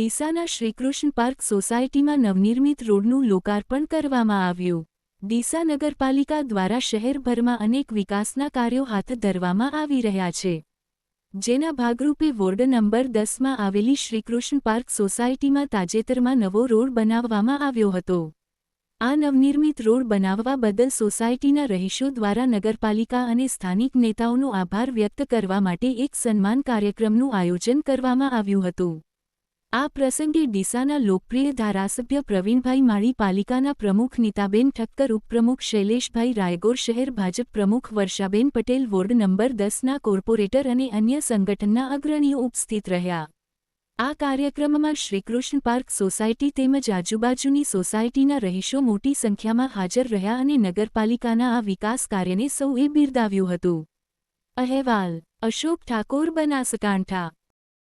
ડીસાના Shrikrishna park સોસાયટીમાં નવનિર્મિત રોડનું લોકાર્પણ કરવામાં આવ્યું. ડીસા નગરપાલિકા દ્વારા શહેરભરમાં અનેક વિકાસના કાર્યો હાથ ધરવામાં આવી રહ્યા છે. જેના ભાગરૂપે વોર્ડ નંબર દસમાં આવેલી શ્રીકૃષ્ણ પાર્ક સોસાયટીમાં તાજેતરમાં નવો રોડ બનાવવામાં આવ્યો હતો. આ નવનિર્મિત રોડ બનાવવા બદલ સોસાયટીના રહીશો દ્વારા નગરપાલિકા અને સ્થાનિક નેતાઓનો આભાર વ્યક્ત કરવા માટે એક સન્માન કાર્યક્રમનું આયોજન કરવામાં આવ્યું હતું. આ પ્રસંગે ડીસાના લોકપ્રિય ધારાસભ્ય પ્રવીણભાઈ માળી, પાલિકાના પ્રમુખ નીતાબેન ઠક્કર, ઉપપ્રમુખ શૈલેષભાઈ રાયગોર, શહેર ભાજપ પ્રમુખ વર્ષાબેન પટેલ, વોર્ડ નંબર દસના કોર્પોરેટર અને અન્ય સંગઠનના અગ્રણીઓ ઉપસ્થિત રહ્યા. આ કાર્યક્રમમાં શ્રીકૃષ્ણ પાર્ક સોસાયટી તેમજ આજુબાજુની સોસાયટીના રહીશો મોટી સંખ્યામાં હાજર રહ્યા અને નગરપાલિકાના આ વિકાસ કાર્યને સૌએ બિરદાવ્યું હતું. અહેવાલ, અશોક ઠાકોર, બનાસકાંઠા.